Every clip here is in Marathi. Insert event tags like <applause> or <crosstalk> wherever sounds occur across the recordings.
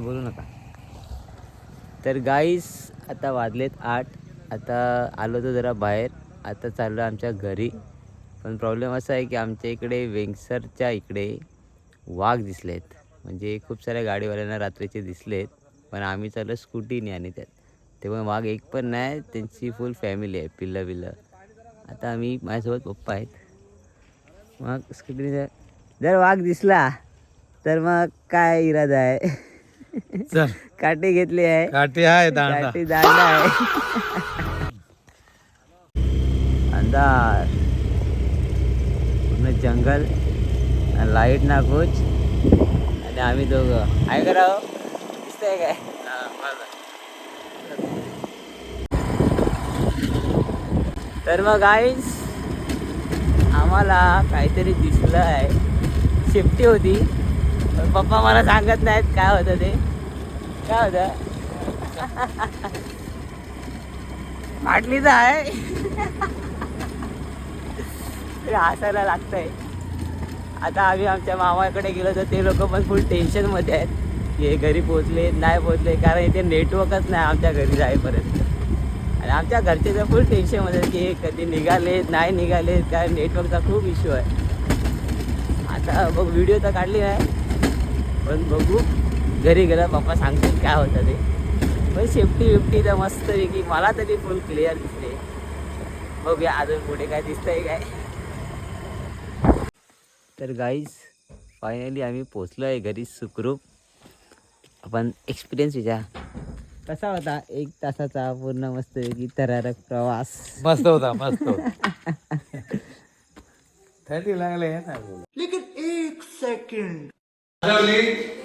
बोलू नका. तर गाईस आता वाजलेत आठ. आता आलो तो जरा बाहेर. आता चाललो आमच्या घरी. पण प्रॉब्लेम असा आहे की आमच्या इकडे वेंगसरच्या इकडे वाघ दिसलेत. म्हणजे खूप साऱ्या गाडीवाल्यांना रात्रीचे दिसलेत. पण आम्ही चाललो स्कूटीने आणि त्यात. तेव्हा वाघ एक पण नाही त्यांची फुल फॅमिली आहे पिल्लं बिल्लं आता आम्ही माझ्यासोबत पप्पा आहेत. मग स्कूटीने जर वाघ दिसला तर मग काय इरादा आहे? चल. काटे घेतले आहे. काठी आहे दांडा. आहे. अंधार. पूर्ण जंगल लाइट ना कुछ. आणि आम्ही दोघं. आहे का राव? दिसतंय काय? तर मग आईस आम्हाला काहीतरी दिसलं आहे शेपटी होती पप्पा मला सांगत नाहीत काय होतं ते. काय होतं? तर आहे. ते हसायला लागतंय. आता आम्ही आमच्या मामाकडे गेलो तर ते लोक पण फुल टेन्शनमध्ये आहेत. की हे घरी पोहोचले नाही पोहोचले कारण इथे नेटवर्कच नाही आमच्या घरी जाईपर्यंत. आणि आमच्या घरचे तर फुल टेन्शनमध्ये की हे कधी निघालेत नाही निघालेत काय नेटवर्कचा खूप इश्यू आहे. आता बघ व्हिडिओ तर काढली नाही पण बघू. घरी गेला पप्पा सांगतील काय होतं ते. पण सेफ्टी बिफ्टी तर मस्त की मला तरी फुल क्लिअर दिसते. बघूया अजून पुढे काय दिसतंय काय. तर गाईज फायनली आम्ही पोचलो आहे घरी सुखरूप. आपण एक्सपिरियन्स विचार. कसा होता एक तासाचा पूर्ण मस्त की थरारक प्रवास? मस्त होता मस्त होता. <laughs> थंडी लागले हे ना. बोल.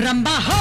रंबा हो